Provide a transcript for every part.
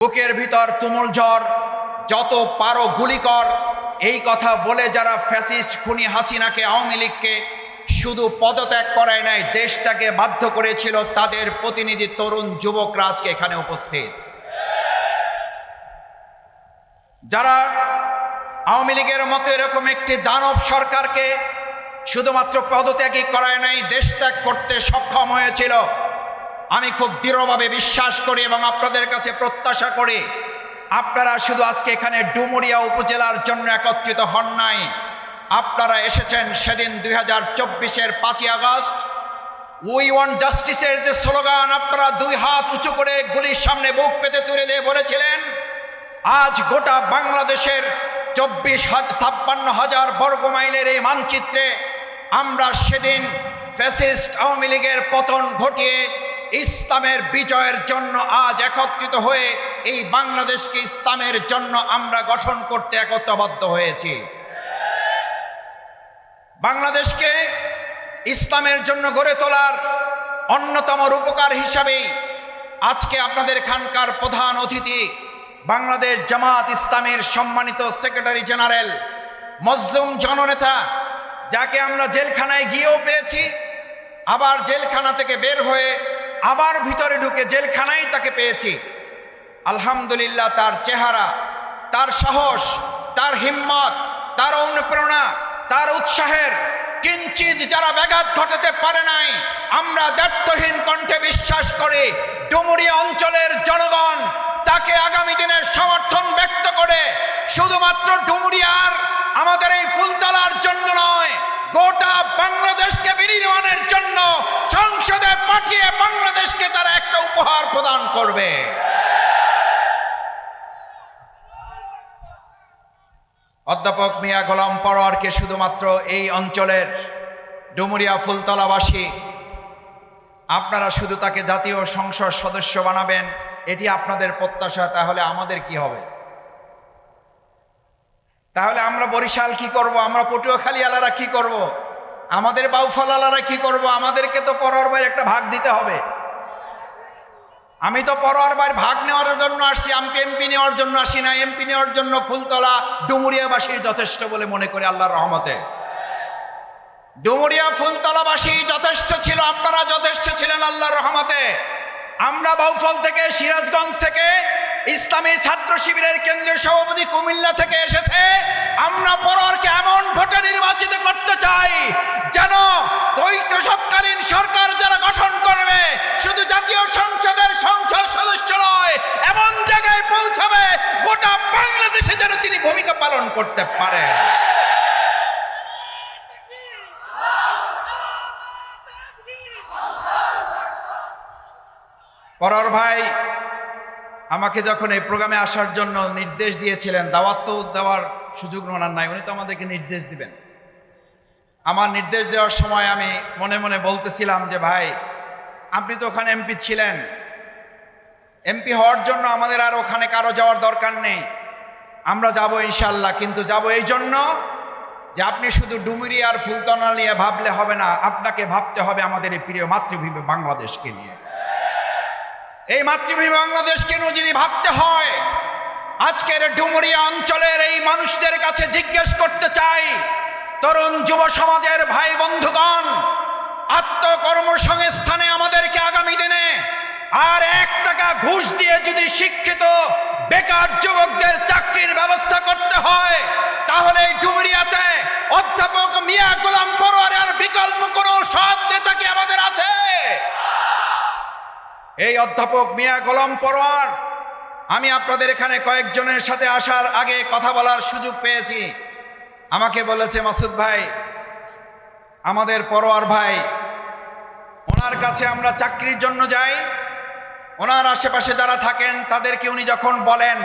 বুকের ভিতর তুমুল ঝড় যত পারো গুলি কর। এই কথা বলে যারা ফ্যাসিস্ট খুনি হাসিনাকে আওয়ামী লীগকে শুধু পদত্যাগ করায় নাই, দেশটাকে বাধ্য করেছিল তাদের প্রতিনিধি তরুণ যুবক রাজকে এখানে উপস্থিত। যারা আওয়ামী লীগের মতো এরকম একটি দানব সরকারকে শুধুমাত্র পদত্যাগই করায় নাই, দেশ ত্যাগ করতে সক্ষম হয়েছিল। আমি খুব দৃঢ়ভাবে বিশ্বাস করি এবং আপনাদের কাছে প্রত্যাশা করি। আপনারা শুধু আজকে এখানে ডুমুরিয়া উপজেলার জন্য একত্রিত হন নাই। আপনারা এসেছেন সেদিন দুই হাজার চব্বিশের পাঁচই আগস্ট। উই ওয়ান জাস্টিসের যে স্লোগান, আপনারা দুই হাত উঁচু করে গুলির সামনে বুক পেতে তুলে দিয়ে বলেছিলেন, আজ গোটা বাংলাদেশের চব্বিশ ছাপ্পান্ন হাজার বর্গ মাইলের এই মানচিত্রে আমরা সেদিন ফ্যাসিস্ট আওয়ামী লীগের পতন ঘটিয়ে ইসলামের বিজয়ের জন্য আজ একত্রিত হয়ে এই বাংলাদেশকে ইসলামের জন্য আমরা গঠন করতে একত্রবদ্ধ হয়েছি। বাংলাদেশকে ইসলামের জন্য গড়ে তোলার অন্যতম রূপকার হিসাবেই আজকে আপনাদের এখানকার প্রধান অতিথি বাংলাদেশ জামাত ইসলামের সম্মানিত সেক্রেটারি জেনারেল মজলুম জননেতা, যাকে আমরা জেলখানায় গিয়েও পেয়েছি, আবার জেলখানা থেকে বের হয়ে আবার ভিতরে ঢুকে জেলখানায় তাকে পেয়েছি। আলহামদুলিল্লাহ তার চেহারা, তার সাহস, তার হিম্মত, তার অনুপ্রেরণা, তার উৎসাহের কিঞ্চিত যারা ব্যাঘাত ঘটাতে পারে নাই, আমরা দ্ব্যর্থহীন কণ্ঠে বিশ্বাস করি ডুমুরিয়া অঞ্চলের জনগণ তাকে আগামী দিনের সমর্থন ব্যক্ত করে, শুধুমাত্র ডুমুরিয়ার আমাদের এই ফুলতলার জন্য নয় গোটা বাংলাদেশকে বিনির্মাণের জন্য সংসদে পাঠিয়ে বাংলাদেশকে তারা একটা উপহার প্রদান করবে। অধ্যাপক মিয়া গোলাম পরোয়ারকে শুধুমাত্র এই অঞ্চলের ডুমুরিয়া ফুলতলাবাসী, আপনারা শুধু তাকে জাতীয় সংসদ সদস্য বানাবেন, এটি আপনাদের প্রত্যাশা, তাহলে আমাদের কি হবে? তাহলে আমরা বরিশাল কি করব? আমরা পটুয়াখালী আলারা কি করব। আমাদের বাউফল আলারা কি করব? আমাদেরকে তো পরোয়ার বাইরে একটা ভাগ দিতে হবে। আমি তো পরোয়ার বাইরে ভাগ নেওয়ার জন্য আসছি, আমি এমপি নেওয়ার জন্য আসি না। এমপি নেওয়ার জন্য ফুলতলা ডুমুরিয়াবাসী যথেষ্ট বলে মনে করি আল্লাহর রহমতে। ডুমুরিয়া ফুলতলাবাসী যথেষ্ট ছিল, আপনারা যথেষ্ট ছিলেন আল্লাহর রহমতে। আমরা বাউফল থেকে, সিরাজগঞ্জ থেকে ইসলামী ছাত্র শিবিরের কেন্দ্রীয় সভাপতি কুমিল্লা থেকে এসেছে। আমরা পরকে এমন ভোটে নির্বাচিত করতে চাই, যেন দ্বৈত সৎকালীন সরকার যারা গঠন করবে, শুধু জাতীয় সংসদের সংসদ সদস্য নয়, এমন জায়গায় পৌঁছাবে, গোটা বাংলাদেশে যেন তিনি ভূমিকা পালন করতে পারে। পরর ভাই আমাকে যখন এই প্রোগ্রামে আসার জন্য নির্দেশ দিয়েছিলেন, দাওয়াত তো দেওয়ার সুযোগ ওনার নাই, উনি তো আমাদেরকে নির্দেশ দিবেন। আমার নির্দেশ দেওয়ার সময় আমি মনে মনে বলতেছিলাম যে, ভাই, আপনি তো ওখানে এমপি ছিলেন। এমপি হওয়ার জন্য আমাদের আর ওখানে কারও যাওয়ার দরকার নেই। আমরা যাব ইনশাল্লাহ, কিন্তু যাব এই জন্য যে আপনি শুধু ডুমুরি আর ফুলতনা নিয়ে ভাবলে হবে না, আপনাকে ভাবতে হবে আমাদের এই প্রিয় মাতৃভূমি বাংলাদেশকে নিয়ে। এই মাতৃভূমি বাংলাদেশকে যদি ভাবতে হয়, আজকের ডুমুরিয়া অঞ্চলের এই মানুষদের কাছে জিজ্ঞেস করতে চাই, তরুণ যুব সমাজের ভাই বন্ধুগণ, আত্মকর্মসংস্থানে আমাদেরকে আগামী দিনে আর এক টাকা ঘুষ দিয়ে যদি শিক্ষিত বেকার যুবকদের চাকরির ব্যবস্থা করতে হয়, তাহলে এই ডুমুরিয়াতে অধ্যাপক মিয়া গোলাম পরোয়ারের বিকল্প কোনো সৎ নেতা কি আমাদের আছে? এই অধ্যাপক মিয়া গোলাম পরোয়ার, আমি আপনাদের এখানে কয়েকজনের সাথে আসার আগে কথা বলার সুযোগ পেয়েছি। আমাকে বলেছে, মাসুদ ভাই, আমাদের পরোয়ার ভাই, ওনার কাছে আমরা চাকরির জন্য যাই। ওনার আশেপাশে যারা থাকেন, তাদেরকে উনি যখন বলেন,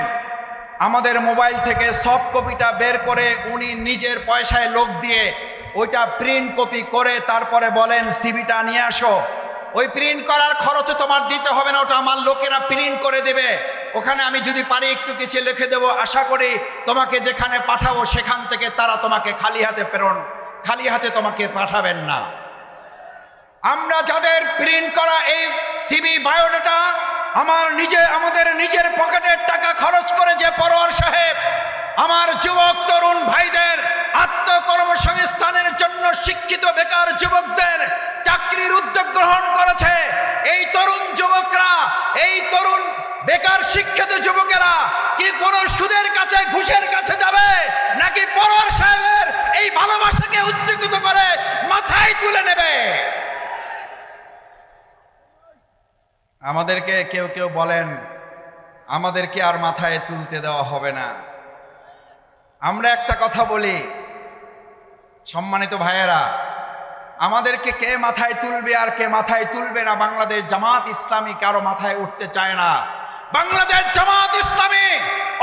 আমাদের মোবাইল থেকে সব কপিটা বের করে উনি নিজের পয়সায় লোক দিয়ে ওইটা প্রিন্ট কপি করে তারপরে বলেন সিবিটা নিয়ে আসো। ওই প্রিন্ট করার খরচও তোমার দিতে হবে না, ওটা আমার লোকেরা প্রিন্ট করে দেবে। ওখানে আমি যদি পারি একটু কিছু লিখে দেবো, আশা করি তোমাকে যেখানে পাঠাবো সেখান থেকে তারা তোমাকে খালি হাতে প্রেরণ, খালি হাতে তোমাকে পাঠাবেন না। আমরা যাদের প্রিন্ট করা এই সিবি বায়োডাটা আমার নিজে, আমাদের নিজের পকেটের টাকা খরচ করে যে পরোয়ার সাহেব, আমার যুবক তরুণ ভাইদের আত্মকর্মসংস্থানের শিক্ষিত যুবকেরা কি কোন সুদের কাছে, ঘুষের কাছে যাবে? নাকি পরোয়ার সাহেবের এই ভালোবাসাকে উচ্চকিত করে মাথায় তুলে নেবে? আমাদেরকে কেউ কেউ বলেন, আমাদেরকে আর মাথায় তুলতে দেওয়া হবে না। আমরা একটা কথা বলি, সম্মানিত ভাইয়েরা, আমাদেরকে কে মাথায় তুলবে আর কে মাথায় তুলবে না বাংলাদেশ জামাত ইসলামী কারও মাথায় উঠতে চায় না। বাংলাদেশ জামাত ইসলামী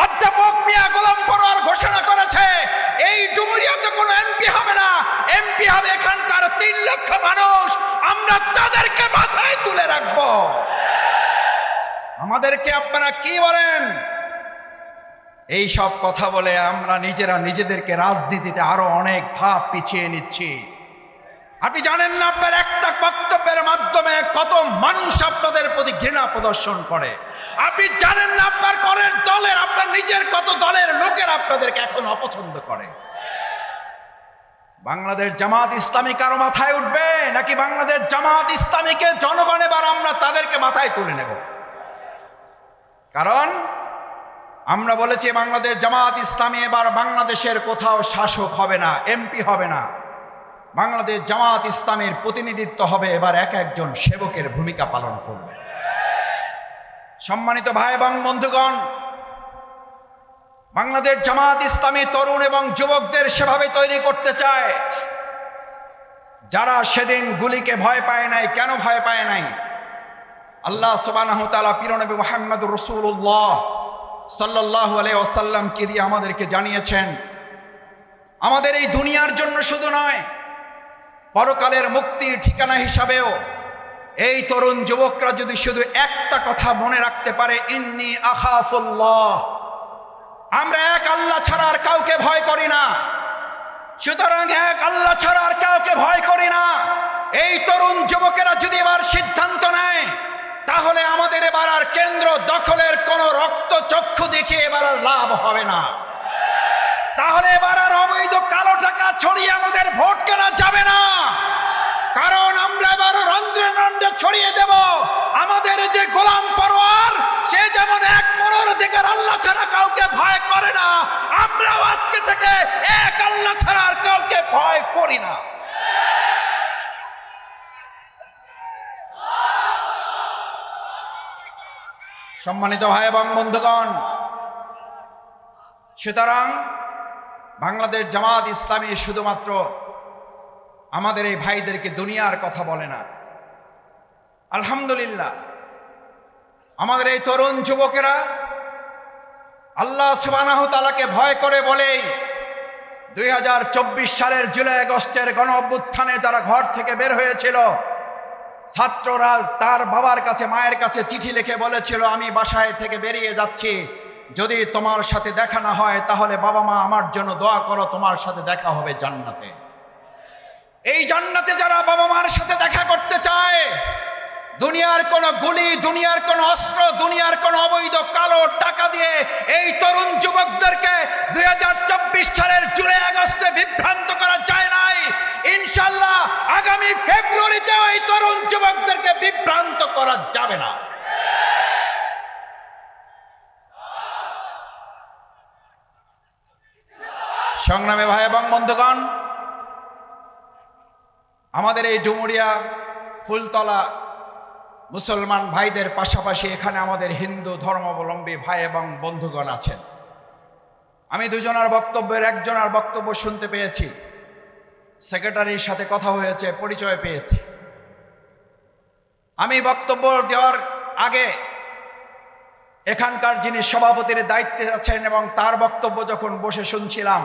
অধ্যাপক মিয়া গোলাম পরোয়ার ঘোষণা করেছে, এই ডুমুরিয়াতে কোনো এমপি হবে না। এমপি হবে এখানকার তিন লক্ষ মানুষ। আমরা তাদেরকে মাথায় তুলে রাখব। আমাদেরকে আপনারা কি বলেন? এই সব কথা বলে আমরা নিজেরা নিজেদেরকে রাজনীতিতে আরও অনেক ধাপ পিছিয়ে নিচ্ছি। আপনি জানেন না আপনার একটা বক্তব্যের মাধ্যমে কত মানুষ আপনাদের প্রতি ঘৃণা প্রদর্শন করে। আপনি জানেন না আপনার করের দলের, আপনার নিজের কত দলের লোকের আপনাদেরকে এখন অপছন্দ করে। বাংলাদেশ জামাত ইসলামী কারও মাথায় উঠবে নাকি বাংলাদেশ জামাত ইসলামীকে জনগণ এবার আমরা তাদেরকে মাথায় তুলে নেব? কারণ আমরা বলেছি বাংলাদেশ জামাত ইসলামী এবার বাংলাদেশের কোথাও শাসক হবে না, এমপি হবে না। বাংলাদেশ জামাত ইসলামের প্রতিনিধিত্ব হবে এবার এক একজন সেবকের ভূমিকা পালন করবে। সম্মানিত ভাই এবং বন্ধুগণ, বাংলাদেশ জামাত ইসলামী তরুণ এবং যুবকদের সেভাবে তৈরি করতে চায়। যারা সেদিন গুলিকে ভয় পায় নাই, কেন ভয় পায় নাই? আল্লাহ সুবানাহ তালা পিরনবী মোহাম্মদ রসুল্লাহ সাল্লাহ আলাই ওসাল্লামকে দিয়ে আমাদেরকে জানিয়েছেন, আমাদের এই দুনিয়ার জন্য শুধু নয় পরকালের মুক্তির ঠিকানা হিসাবেও এই তরুণ যুবকরা যদি শুধু একটা কথা মনে রাখতে পারে, ইন্নি আখাফুল্লাহ আমরা এক আল্লাহ ছাড়া আর কাউকে ভয় করি না। সুতরাং এক আল্লাহ ছাড়া আর কাউকে ভয় করি না। এই তরুণ যুবকেরা যদি এবার সিদ্ধান্ত নেয়, তাহলে আমাদের এবার আর কেন্দ্র দখলের কোনো রক্ত চক্ষু দেখে এবার আর লাভ হবে না। তাহলে এবার আর অবৈধ কালো টাকা ছড়িয়ে আমাদের ভোট কেনা যাবে না। কারণ আমরা এবার রন্ধ্রে রন্ধ্রে ছড়িয়ে দেব। আমাদের যে গোলাম পরোয়ার, সে যেমন এক পরোর থেকে আল্লাহ ছাড়া কাউকে ভয় করে না, আমরাও আজকে থেকে এক আল্লাহ ছাড়া আর কাউকে ভয় করি না। সম্মানিত ভাই এবং বন্ধুগণ, সুতরাং বাংলাদেশ জামাত ইসলামী শুধুমাত্র আমাদের এই ভাইদেরকে দুনিয়ার কথা বলে না। আলহামদুলিল্লাহ, আমাদের এই তরুণ যুবকেরা আল্লাহ সুবানাহ তালাকে ভয় করে বলেই দুই হাজার চব্বিশ সালের জুলাই আগস্টের গণ অভ্যুত্থানে তারা ঘর থেকে বের হয়েছিল, ছাত্ররা তার বাবার কাছে, মায়ের কাছে চিঠি লিখে বলেছিল, আমি বাসায় থেকে বেরিয়ে যাচ্ছি। যদি তোমার সাথে দেখা না হয়, তাহলে বাবা মা আমার জন্য দোয়া করো, তোমার সাথে দেখা হবে জান্নাতে। এই জান্নাতে যারা বাবা মার সাথে দেখা করতে চায়, দুনিয়ার কোন গুলি, দুনিয়ার কোন অস্ত্র, দুনিয়ার কোন অবৈধ কালো টাকা দিয়ে এই তরুণ যুবকদেরকে দুই হাজার চব্বিশ সালের জুলাই আগস্টে বিভ্রান্ত করা যায় নাই। ইনশাল্লাহ আগামী ফেব্রুয়ারিতেও এই তরুণ যুবকদেরকে বিভ্রান্ত করা যাবে না। সংগ্রামে ভাই এবং বন্ধুগণ, আমাদের এই ডুমুরিয়া ফুলতলা মুসলমান ভাইদের পাশাপাশি এখানে আমাদের হিন্দু ধর্মাবলম্বী ভাই এবং বন্ধুগণ আছেন। আমি দুজনের বক্তব্যের একজনের বক্তব্য শুনতে পেয়েছি। সেক্রেটারির সাথে কথা হয়েছে, পরিচয় পেয়েছি। আমি বক্তব্য দেওয়ার আগে এখানকার যিনি সভাপতির দায়িত্বে আছেন এবং তার বক্তব্য যখন বসে শুনছিলাম